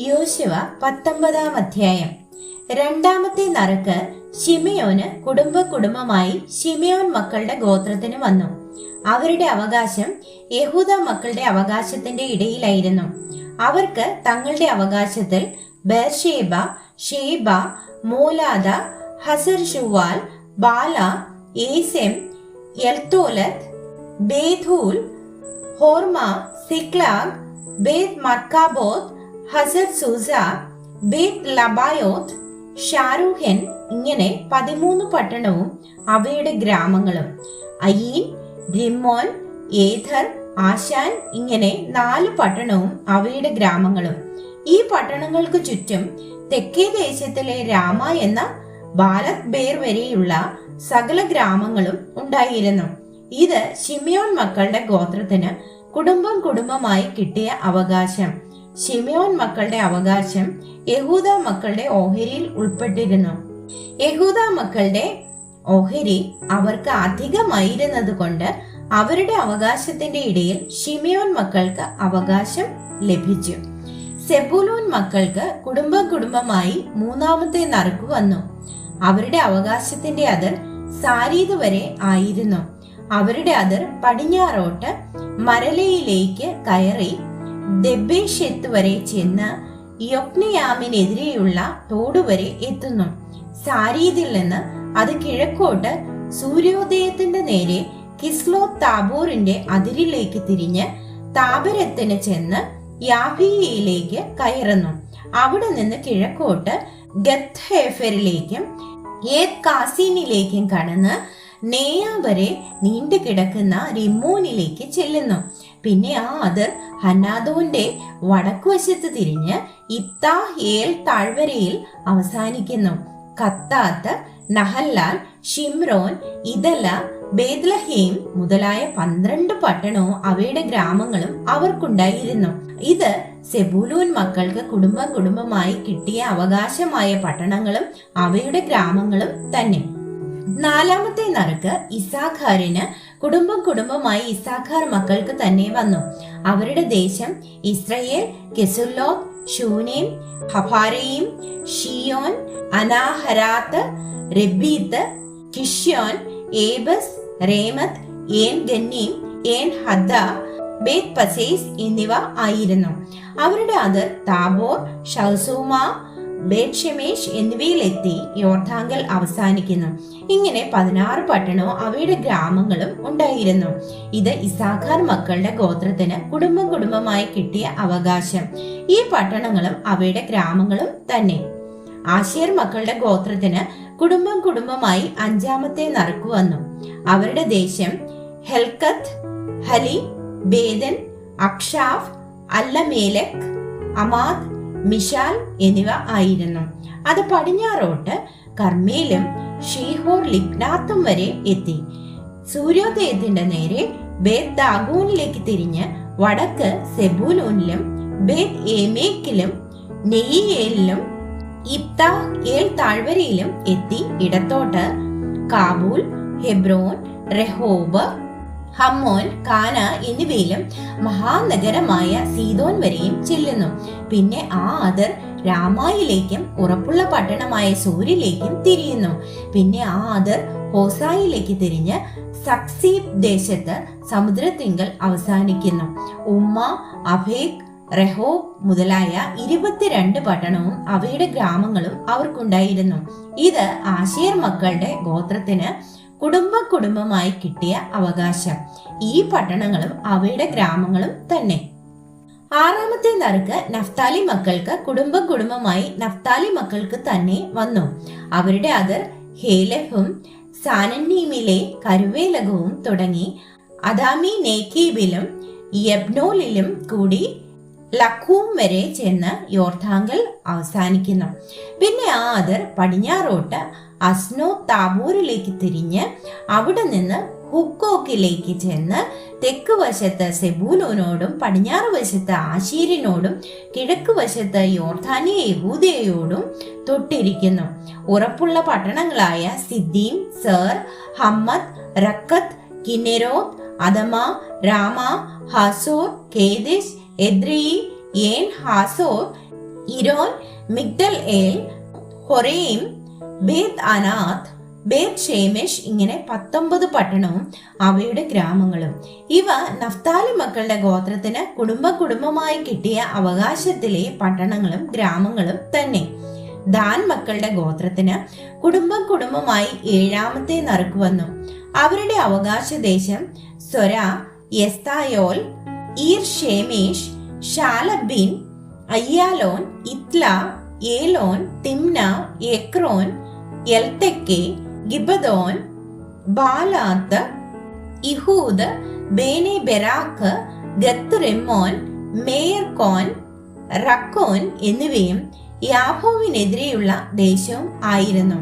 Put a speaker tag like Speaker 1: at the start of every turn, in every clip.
Speaker 1: യോശുവ പത്തൊമ്പതാം അധ്യായം രണ്ടാമത്തെ നറുക്ക് ഷിമിയോന് കുടുംബ കുടുംബമായി ഷിമിയോൻ മക്കളുടെ ഗോത്രത്തിന് വന്നു. അവരുടെ അവകാശം യഹൂദ മക്കളുടെ അവകാശത്തിന്റെ ഇടയിലായിരുന്നു. അവർക്ക് തങ്ങളുടെ അവകാശത്തിൽ ബർഷേബ ഷേബ മൂലാദ ഹസർ ഷുവാൽ ബാല ഏസെം എൽത്തോലത്ത് ബേധൂൽ ഹോർമ സിക്ലാഗ് ബേത് മർക്കാബോത്ത് ഹസർ സൂസ ബേത് ലബായോത്ത് ഷാരൂഹൻ ഇങ്ങനെ പതിമൂന്ന് പട്ടണവും അവയുടെ ഗ്രാമങ്ങളും. അയീൻ റിമോൻ ഏഥർ ആശാൻ ഇങ്ങനെ നാല് പട്ടണവും അവയുടെ ഗ്രാമങ്ങളും. ഈ പട്ടണങ്ങൾക്ക് ചുറ്റും തെക്കേ ദേശത്തിലെ രാമ എന്ന ബാലത് ബേർ വരെയുള്ള സകല ഗ്രാമങ്ങളും ഉണ്ടായിരുന്നു. ഇത് ഷിമിയോൺ മക്കളുടെ ഗോത്രത്തിന് കുടുംബം കുടുംബമായി കിട്ടിയ അവകാശം. ഷിമിയോൻ മക്കളുടെ അവകാശം യഹൂദ മക്കളുടെ ഓഹരിയിൽ ഉൾപ്പെട്ടിരുന്നു. യഹൂദ മക്കളുടെ ഓഹരി അവർക്ക് അധികമായിരുന്നത് കൊണ്ട് അവരുടെ അവകാശത്തിന്റെ ഇടയിൽ ഷിമിയോൻ മക്കൾക്ക് അവകാശം ലഭിച്ചു. സെബുലൂൻ മക്കൾക്ക് കുടുംബം കുടുംബമായി മൂന്നാമത്തെ നറുക്ക് വന്നു. അവരുടെ അവകാശത്തിന്റെ അതിർ സാരീത് വരെ ആയിരുന്നു. അവരുടെ അതിർ പടിഞ്ഞാറോട്ട് മരലയിലേക്ക് കയറി ദെബേഷെത്ത് വരെ ചെന്ന് യൊക്നയാമിനെതിരെയുള്ള തോട് വരെ എത്തുന്നു. സാരീതിൽ നിന്ന് അത് കിഴക്കോട്ട് സൂര്യോദയത്തിന്റെ നേരെ കിസ്ലോ താബോറിന്റെ അതിരിലേക്ക് തിരിഞ്ഞ് താപരത്തിന് ചെന്ന് യാഫിയയിലേക്ക് കയറുന്നു. അവിടെ നിന്ന് കിഴക്കോട്ട് ഗത്ത്ഹേഫറിലേക്കും ഏത് കാസീനിലേക്കും കടന്ന് നേയ വരെ നീണ്ടു കിടക്കുന്ന റിമോനിലേക്ക് ചെല്ലുന്നു. പിന്നെ ആ അതിർ ഹനാദോന്റെ വടക്കുവശത്ത് തിരിഞ്ഞ് ഇത്താ ഏൽ താഴ്വരയിൽ അവസാനിക്കുന്നു. കത്താത്ത് നഹല്ലാൽ ഷിംറോൻ ഇതല ബേദ്ലഹേം മുതലായ പന്ത്രണ്ട് പട്ടണവും അവയുടെ ഗ്രാമങ്ങളും അവർക്കുണ്ടായിരുന്നു. ഇത് സെബൂലൂൻ മക്കൾക്ക് കുടുംബം കുടുംബമായി കിട്ടിയ അവകാശമായ പട്ടണങ്ങളും അവയുടെ ഗ്രാമങ്ങളും തന്നെ. നാലാമത്തെ നറുക്ക് ഇസാഖാറിന് കുടുംബം കുടുംബമായി ഇസാഖാർ മക്കൾക്ക് തന്നെ വന്നു. അവരുടെ ദേശം ഇസ്രയേൽ കെസുല്ലോ ഷൂനേം ഹഫാരയും ഷിയോൻ അനാഹരാത്ത് റെബീത്ത് കിഷ്യോൻ ഏബസ് റേമത്ത് ഏൻ ഗന്നീം ഏൻ ഹദ്ദ ബേത് പസേസ് എന്നിവ ആയിരുന്നു. അവരുടെ അതിർ താബോർ ഷൗസൂമ ബേത്ഷെമേഷ് എന്നിവയിലെത്തി യോർധാങ്കൽ അവസാനിക്കുന്നു. ഇങ്ങനെ പതിനാറ് പട്ടണവും അവയുടെ ഗ്രാമങ്ങളും ഉണ്ടായിരുന്നു. ഇത് ഇസാഖാർ മക്കളുടെ ഗോത്രത്തിന് കുടുംബം കുടുംബമായി കിട്ടിയ അവകാശം. ഈ പട്ടണങ്ങളും അവയുടെ ഗ്രാമങ്ങളും തന്നെ. ആശേർ മക്കളുടെ ഗോത്രത്തിന് കുടുംബം കുടുംബമായി അഞ്ചാമത്തെ നറുക്ക് വന്നു. അവരുടെ ദേശം ഹെൽക്കത്ത് ഹലി ബേദൻ അക്ഷാഫ് അല്ലമേലക് അമാദ് മിഷാൽ എന്നിവ ആയിരുന്നു. അത് പടിഞ്ഞാറോട്ട് കർമ്മയിലും ഷീഹോർ ലിഗ്നാത്തും വരെ എത്തി. സൂര്യോദയത്തിന്റെ നേരെ ബേത് ദാഗൂനിലേക്ക് തിരിഞ്ഞ് വടക്ക് സെബൂലൂനിലും ബേത് ഏമേക്കിലും നെയ്യേലിലും ഇപ്ത ഏൽ താഴ്വരയിലും എത്തി. ഇടത്തോട്ട് കാബൂൽ ഹെബ്രോൻ റെഹോബ് ഹമ്മോൻ കാന എന്നിവയിലും മഹാനഗരമായ സീതോൻ വരെയും ചെല്ലുന്നു. പിന്നെ ആ അതിർ രാമായിലേക്കും ഉറപ്പുള്ള പട്ടണമായ സൂര്യയിലേക്കും തിരിയുന്നു. പിന്നെ ആ അതിർ ഹോസായിലേക്ക് തിരിഞ്ഞ് സക്സീബ് ദേശത്ത് സമുദ്രത്തിങ്കൽ അവസാനിക്കുന്നു. ഉമ്മ അഭേക് റെഹോ മുതലായ ഇരുപത്തിരണ്ട് പട്ടണവും അവയുടെ ഗ്രാമങ്ങളും അവർക്കുണ്ടായിരുന്നു. ഇത് ആശീർ മക്കളുടെ ഗോത്രത്തിന് കുടുംബ കുടുംബമായി കിട്ടിയ അവകാശം ഈ പട്ടണങ്ങളും അവയുടെ ഗ്രാമങ്ങളും തന്നെ. ആറാമത്തെ നറുക്ക് നഫ്താലി മക്കൾക്ക് കുടുംബ കുടുംബമായി നഫ്താലി മക്കൾക്ക് തന്നെ വന്നു. അവരുടെ അതിർ ഹേലഹും സാനന്നീമിലെ കരുവേലകവും തുടങ്ങി. അദാമി നേക്കീബിലും യബ്നോലിലും കൂടി ലഖൂം വരെ ചെന്ന് യോർധാങ്കൽ അവസാനിക്കുന്നു. പിന്നെ ആ അതിർ പടിഞ്ഞാറോട്ട് അസ്നോ താബൂരിലേക്ക് തിരിഞ്ഞ് അവിടെ നിന്ന് ഹുക്കോക്കിലേക്ക് ചെന്ന് തെക്ക് വശത്ത് സെബൂലോനോടും പടിഞ്ഞാറ് വശത്ത് ആശീരിനോടും കിഴക്ക് വശത്ത് യോർധാനിയ യഹൂദയോടും തൊട്ടിരിക്കുന്നു. ഉറപ്പുള്ള പട്ടണങ്ങളായ Ziddim Zer Hammath Rakkath Chinnereth Adamah Ramah Hazor Kedesh Edrei En Hazor Iron Migdal El Horem Beth Anand ബേത് ഷേമേഷ് ഇങ്ങനെ പത്തൊമ്പത് പട്ടണവും അവയുടെ ഗ്രാമങ്ങളും. ഇവ നഫ്താലി മക്കളുടെ ഗോത്രത്തിന് കുടുംബ കുടുംബമായി കിട്ടിയ അവകാശത്തിലെ പട്ടണങ്ങളും ഗ്രാമങ്ങളും തന്നെ. ദാൻ മക്കളുടെ ഗോത്രത്തിന് കുടുംബം കുടുംബമായി ഏഴാമത്തെ നറുക്ക് വന്നു. അവരുടെ അവകാശ ദേശം Zorah Eshtaol Ir Shemesh Shaalabbin Aijalon Ithlah Elon Timnah Ekron Eltekeh Gibbethon Baalath Jehud Bene Berak Gath Rimmon Mejarkon Rakkon എന്നിവയും യാഭോവിനെതിരെയുള്ള ദേശവും ആയിരുന്നു.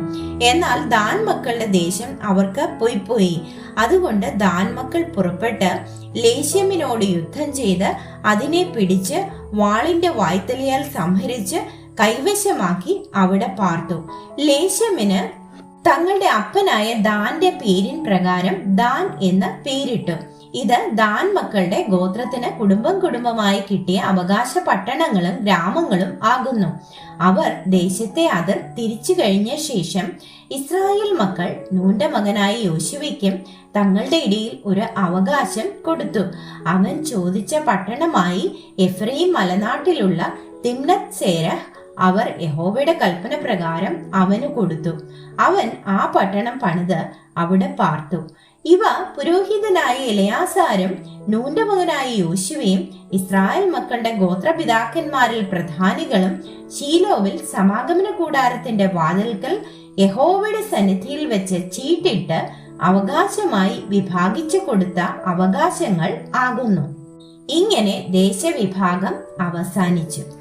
Speaker 1: എന്നാൽ ദാൻ മക്കളുടെ ദേശം അവർക്ക് പോയി പോയി. അതുകൊണ്ട് ദാൻ മക്കൾ പുറപ്പെട്ട് ലേശ്യമിനോട് യുദ്ധം ചെയ്ത് അതിനെ പിടിച്ച് വാളിന്റെ വായ്ത്തലയാൽ സംഹരിച്ച് കൈവശമാക്കി അവിടെ പാർത്തു. ലേശമിന് തങ്ങളുടെ അപ്പനായ ദാന്റെ പേരിൻ പ്രകാരം ദാൻ എന്ന് പേരിട്ടു. ഇത് ദാൻ മക്കളുടെ ഗോത്രത്തിന് കുടുംബം കുടുംബമായി കിട്ടിയ അവകാശ പട്ടണങ്ങളും ഗ്രാമങ്ങളും ആകുന്നു. അവർ ദേശത്തെ അതിർ തിരിച്ചു കഴിഞ്ഞ ശേഷം ഇസ്രായേൽ മക്കൾ നൂന്റെ മകനായ യോശുവയ്ക്കും തങ്ങളുടെ ഇടയിൽ ഒരു അവകാശം കൊടുത്തു. അവൻ ചോദിച്ച പട്ടണമായി എഫ്രൈം മലനാട്ടിലുള്ള തിമ്നത് സേരഹ് അവർ യഹോവയുടെ കൽപ്പന പ്രകാരം അവന് കൊടുത്തു. അവൻ ആ പട്ടണം പണിത് അവിടെ പാർത്തു. ഇവ പുരോഹിതനായ ഇലയാസാരും നൂന്റെ മകനായ യോശുവയും ഇസ്രായേൽ മക്കളുടെ ഗോത്രപിതാക്കന്മാരിൽ പ്രധാനികളും ശീലോവിൽ സമാഗമന കൂടാരത്തിന്റെ വാതിൽക്കൽ യഹോവയുടെ സന്നിധിയിൽ വെച്ച് ചീട്ടിട്ട് അവകാശമായി വിഭാഗിച്ചു കൊടുത്ത അവകാശങ്ങൾ ആകുന്നു. ഇങ്ങനെ ദേശവിഭാഗം അവസാനിച്ചു.